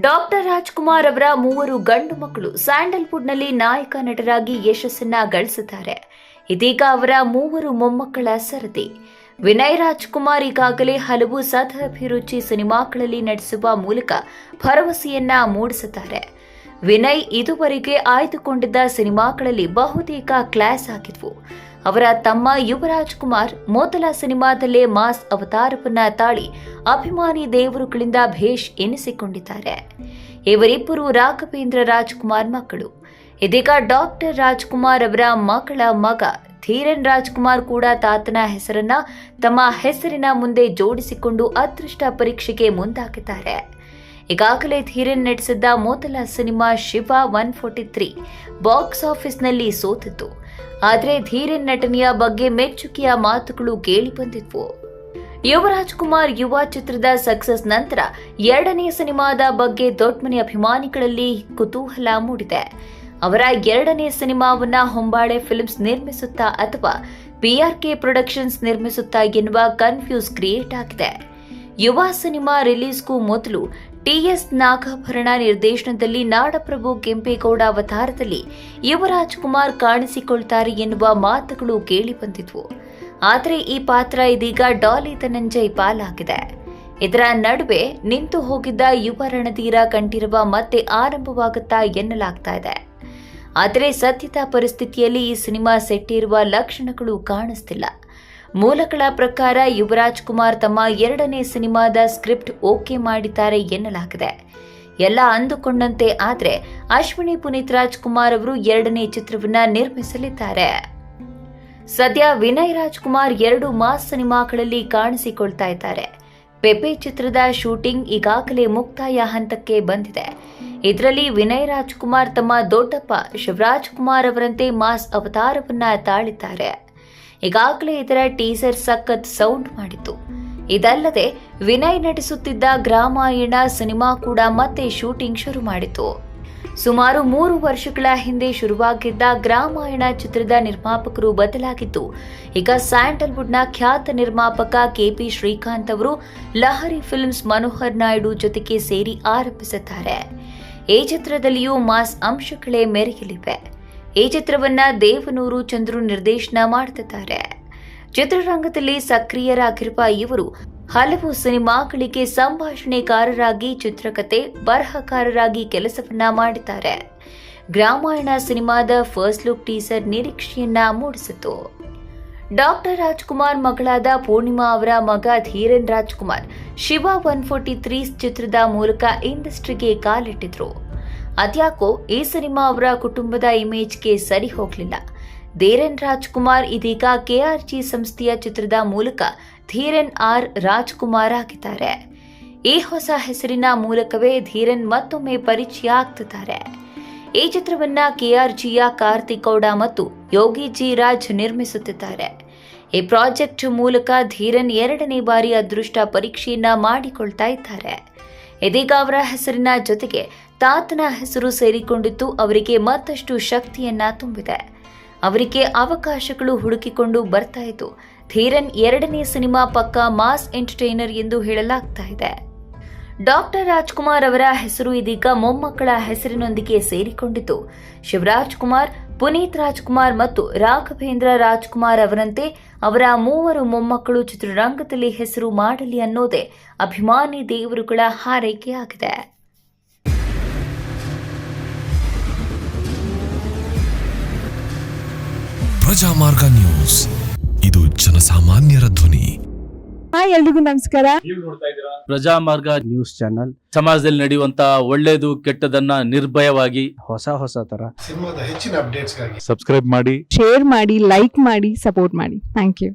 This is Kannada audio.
ಡಾಕ್ಟರ್ ರಾಜ್ಕುಮಾರ್ ಅವರ ಮೂವರು ಗಂಡು ಮಕ್ಕಳು ಸ್ಯಾಂಡಲ್ವುಡ್ನಲ್ಲಿ ನಾಯಕ ನಟರಾಗಿ ಯಶಸ್ಸನ್ನ ಗಳಿಸುತ್ತಾರೆ ಇದೀಗ ಅವರ ಮೂವರು ಮೊಮ್ಮಕ್ಕಳ ಸರದಿ. ವಿನಯ್ ರಾಜ್ಕುಮಾರ್ ಈಗಾಗಲೇ ಹಲವು ಸದಭಿರುಚಿ ಸಿನಿಮಾಗಳಲ್ಲಿ ನಟಿಸುವ ಮೂಲಕ ಭರವಸೆಯನ್ನ ಮೂಡಿಸುತ್ತಾರೆ ವಿನಯ್ ಇದುವರೆಗೆ ಆಯ್ದುಕೊಂಡಿದ್ದ ಸಿನಿಮಾಗಳಲ್ಲಿ ಬಹುತೇಕ ಕ್ಲಾಸ್ ಆಗಿದ್ವು. ಅವರ ತಮ್ಮ ಯುವರಾಜ್ ಕುಮಾರ್ ಮೊದಲ ಸಿನಿಮಾದಲ್ಲೇ ಮಾಸ್ ಅವತಾರವನ್ನ ತಾಳಿ ಅಭಿಮಾನಿ ದೇವರುಗಳಿಂದ ಭೇಷ್ ಎನಿಸಿಕೊಂಡಿದ್ದಾರೆ. ಇವರಿಬ್ಬರು ರಾಘವೇಂದ್ರ ರಾಜ್ಕುಮಾರ್ ಮಕ್ಕಳು. ಇದೀಗ ಡಾಕ್ಟರ್ ರಾಜ್ಕುಮಾರ್ ಅವರ ಮಕ್ಕಳ ಮಗ ಧೀರನ್ ರಾಜ್ಕುಮಾರ್ ಕೂಡ ತಾತನ ಹೆಸರನ್ನ ತಮ್ಮ ಹೆಸರಿನ ಮುಂದೆ ಜೋಡಿಸಿಕೊಂಡು ಅದೃಷ್ಟ ಪರೀಕ್ಷೆಗೆ ಮುಂದಾಗಿದ್ದಾರೆ. ಈಗಾಗಲೇ ಧೀರನ್ ನಟಿಸಿದ್ದ ಮೊದಲ cinema Shiva one forty three box ಆಫೀಸ್ನಲ್ಲಿ ಸೋತಿತ್ತು. ಆದರೆ ಧೀರನ್ ನಟನೆಯ ಬಗ್ಗೆ ಮೆಚ್ಚುಗೆಯ ಮಾತುಗಳು ಕೇಳಿಬಂದಿದ್ವು. ಯುವರಾಜ್ ಕುಮಾರ್ ಯುವ ಚಿತ್ರದ ಸಕ್ಸಸ್ ನಂತರ ಎರಡನೇ ಸಿನಿಮಾದ ಬಗ್ಗೆ ದೊಡ್ಡಮನೆ ಅಭಿಮಾನಿಗಳಲ್ಲಿ ಕುತೂಹಲ ಮೂಡಿದೆ. ಅವರ ಎರಡನೇ ಸಿನಿಮಾವನ್ನ ಹೊಂಬಾಳೆ ಫಿಲ್ಮ್ಸ್ ನಿರ್ಮಿಸುತ್ತಾ ಅಥವಾ ಪಿಆರ್ಕೆ ಪ್ರೊಡಕ್ಷನ್ಸ್ ನಿರ್ಮಿಸುತ್ತಾ ಎನ್ನುವ ಕನ್ಫ್ಯೂಸ್ ಕ್ರಿಯೇಟ್ ಆಗಿದೆ. ಯುವ ಸಿನಿಮಾ ರಿಲೀಸ್ಗೂ ಮೊದಲು ಟಿಎಸ್ ನಾಗಾಭರಣ ನಿರ್ದೇಶನದಲ್ಲಿ ನಾಡಪ್ರಭು ಕೆಂಪೇಗೌಡ ಅವತಾರದಲ್ಲಿ ಯುವರಾಜ್ ಕುಮಾರ್ ಕಾಣಿಸಿಕೊಳ್ತಾರೆ ಎನ್ನುವ ಮಾತುಗಳು ಕೇಳಿಬಂದಿದ್ವು ಆದರೆ ಈ ಪಾತ್ರ ಇದೀಗ ಡಾಲಿ ಧನಂಜಯ್ ಪಾಲಾಗಿದೆ. ಇದರ ನಡುವೆ ನಿಂತು ಹೋಗಿದ್ದ ಯುವ ರಣಧೀರ ಕಂಠೀರವ ಮತ್ತೆ ಆರಂಭವಾಗುತ್ತಾ ಎನ್ನಲಾಗ್ತಾ ಇದೆ. ಆದರೆ ಸದ್ಯದ ಪರಿಸ್ಥಿತಿಯಲ್ಲಿ ಈ ಸಿನಿಮಾ ಸೆಟ್ಟಿರುವ ಲಕ್ಷಣಗಳು ಕಾಣಿಸ್ತಿಲ್ಲ. ಮೂಲಗಳ ಪ್ರಕಾರ ಯುವರಾಜ್ ಕುಮಾರ್ ತಮ್ಮ ಎರಡನೇ ಸಿನಿಮಾದ ಸ್ಕ್ರಿಪ್ಟ್ ಓಕೆ ಮಾಡಿದ್ದಾರೆ ಎನ್ನಲಾಗಿದೆ. ಎಲ್ಲ ಅಂದುಕೊಂಡಂತೆ ಆದರೆ ಅಶ್ವಿನಿ ಪುನೀತ್ ರಾಜ್ಕುಮಾರ್ ಅವರು ಎರಡನೇ ಚಿತ್ರವನ್ನ ನಿರ್ಮಿಸಲಿದ್ದಾರೆ. ಸದ್ಯ ವಿನಯ್ ರಾಜ್ಕುಮಾರ್ ಎರಡು ಮಾಸ್ ಸಿನಿಮಾಗಳಲ್ಲಿ ಕಾಣಿಸಿಕೊಳ್ತಾ ಇದ್ದಾರೆ. ಪೆಪೆ ಚಿತ್ರದ ಶೂಟಿಂಗ್ ಈಗಾಗಲೇ ಮುಕ್ತಾಯ ಹಂತಕ್ಕೆ ಬಂದಿದೆ. ಇದರಲ್ಲಿ ವಿನಯ್ ರಾಜ್ಕುಮಾರ್ ತಮ್ಮ ದೊಡ್ಡಪ್ಪ ಶಿವರಾಜ್ ಕುಮಾರ್ ಅವರಂತೆ ಮಾಸ್ ಅವತಾರವನ್ನ ತಾಳಿದ್ದಾರೆ. ಈಗಾಗಲೇ ಇದರ ಟೀಸರ್ ಸಖತ್ ಸೌಂಡ್ ಮಾಡಿತ್ತು. ಇದಲ್ಲದೆ ವಿನಯ್ ನಟಿಸುತ್ತಿದ್ದ ಗ್ರಾಮಾಯಣ ಸಿನಿಮಾ ಕೂಡ ಮತ್ತೆ ಶೂಟಿಂಗ್ ಶುರು ಮಾಡಿತು. ಸುಮಾರು ಮೂರು ವರ್ಷಗಳ ಹಿಂದೆ ಶುರುವಾಗಿದ್ದ ಗ್ರಾಮಾಯಣ ಚಿತ್ರದ ನಿರ್ಮಾಪಕರು ಬದಲಾಗಿದ್ದು, ಈಗ ಸ್ಯಾಂಡಲ್ವುಡ್ನ ಖ್ಯಾತ ನಿರ್ಮಾಪಕ ಕೆಪಿ ಶ್ರೀಕಾಂತ್ ಅವರು ಲಹರಿ ಫಿಲ್ಮ್ಸ್ ಮನೋಹರ್ ನಾಯ್ಡು ಜೊತೆಗೆ ಸೇರಿ ಆರಂಭಿಸಿದ್ದಾರೆ. ಈ ಚಿತ್ರದಲ್ಲಿಯೂ ಮಾಸ್ ಅಂಶಗಳೇ ಮೆರೆಯಲಿವೆ. ಈ ಚಿತ್ರವನ್ನ ದೇವನೂರು ಚಂದ್ರು ನಿರ್ದೇಶನ ಮಾಡುತ್ತಿದ್ದಾರೆ ಚಿತ್ರರಂಗದಲ್ಲಿ ಸಕ್ರಿಯರಾಗಿರುವ ಇವರು ಹಲವು ಸಿನಿಮಾಗಳಿಗೆ ಸಂಭಾಷಣೆಕಾರರಾಗಿ ಚಿತ್ರಕಥೆ ಬರಹಕಾರರಾಗಿ ಕೆಲಸವನ್ನ ಮಾಡಿದ್ದಾರೆ. ಗ್ರಾಮಾಯಣ ಸಿನಿಮಾದ ಫಸ್ಟ್ ಲುಕ್ ಟೀಸರ್ ನಿರೀಕ್ಷೆಯನ್ನ ಮೂಡಿಸಿತು. ಡಾಕ್ಟರ್ ರಾಜ್ಕುಮಾರ್ ಮಗಳಾದ ಪೂರ್ಣಿಮಾ ಅವರ ಮಗ Dheeran Rajkumar Shiva one forty three ಚಿತ್ರದ ಮೂಲಕ ಇಂಡಸ್ಟ್ರಿಗೆ ಕಾಲಿಟ್ಟಿದ್ರು. ಅದ್ಯಾಕೋ ಈ ಸಿನಿಮಾ ಅವರ ಕುಟುಂಬದ ಇಮೇಜ್ಗೆ ಸರಿ ಹೋಗಲಿಲ್ಲ. ಧೀರನ್ ರಾಜ್ಕುಮಾರ್ ಇದೀಗ ಕೆಆರ್ಜಿ ಸಂಸ್ಥೆಯ ಚಿತ್ರದ ಮೂಲಕ ಧೀರನ್ ಆರ್ ರಾಜ್ಕುಮಾರ್ ಆಗಿದ್ದಾರೆ. ಈ ಹೊಸ ಹೆಸರಿನ ಮೂಲಕವೇ ಧೀರನ್ ಮತ್ತೊಮ್ಮೆ ಪರಿಚಯ ಆಗ್ತಿದ್ದಾರೆ. ಈ ಚಿತ್ರವನ್ನ ಕೆಆರ್ಜಿಯ ಕಾರ್ತಿಕ್ ಗೌಡ ಮತ್ತು ಯೋಗಿ ಜಿ ರಾಜ್ ನಿರ್ಮಿಸುತ್ತಿದ್ದಾರೆ. ಈ ಪ್ರಾಜೆಕ್ಟ್ ಮೂಲಕ ಧೀರನ್ ಎರಡನೇ ಬಾರಿ ಅದೃಷ್ಟ ಪರೀಕ್ಷೆಯನ್ನ ಮಾಡಿಕೊಳ್ತಾ ಇದ್ದಾರೆ. ಇದೀಗ ಅವರ ಹೆಸರಿನ ಜೊತೆಗೆ ತಾತನ ಹೆಸರು ಸೇರಿಕೊಂಡಿದ್ದು ಅವರಿಗೆ ಮತ್ತಷ್ಟು ಶಕ್ತಿಯನ್ನ ತುಂಬಿದೆ. ಅವರಿಗೆ ಅವಕಾಶಗಳು ಹುಡುಕಿಕೊಂಡು ಬರ್ತಾ ಇತ್ತು ಧೀರನ್ ಎರಡನೇ ಸಿನಿಮಾ ಪಕ್ಕ ಮಾಸ್ ಎಂಟರ್ಟೈನರ್ ಎಂದು ಹೇಳಲಾಗ್ತಾ ಇದೆ. ಡಾಕ್ಟರ್ ರಾಜ್ಕುಮಾರ್ ಅವರ ಹೆಸರು ಇದೀಗ ಮೊಮ್ಮಕ್ಕಳ ಹೆಸರಿನೊಂದಿಗೆ ಸೇರಿಕೊಂಡಿತು ಶಿವರಾಜ್ ಕುಮಾರ್, ಪುನೀತ್ ರಾಜ್ಕುಮಾರ್ ಮತ್ತು ರಾಘವೇಂದ್ರ ರಾಜ್ಕುಮಾರ್ ಅವರಂತೆ ಅವರ ಮೂವರು ಮೊಮ್ಮಕ್ಕಳು ಚಿತ್ರರಂಗದಲ್ಲಿ ಹೆಸರು ಮಾಡಲಿ ಅನ್ನೋದೇ ಅಭಿಮಾನಿ ದೇವರುಗಳ ಹಾರೈಕೆಯಾಗಿದೆ. ಪ್ರಜಾಮಾರ್ಗ ನ್ಯೂಸ್. ಇದು ಜನಸಾಮಾನ್ಯರ ಧ್ವನಿ. ಹಾಯ್ ಎಲ್ರಿಗೂ ನಮಸ್ಕಾರ. Prajamarga news channel. ಸಮಾಜದಲ್ಲಿ ನಡೆಯುವಂತ ಒಳ್ಳೇದು ಕೆಟ್ಟದನ್ನ ನಿರ್ಭಯವಾಗಿ ಹೊಸ ಹೊಸ ತರ. ಸಿನಿಮಾದ ಹೆಚ್ಚಿನ ಅಪ್ಡೇಟ್ಸ್ ಸಬ್ಸ್ಕ್ರೈಬ್ ಮಾಡಿ. ಶೇರ್ ಮಾಡಿ ಲೈಕ್ ಮಾಡಿ ಸಪೋರ್ಟ್ ಮಾಡಿ. Thank you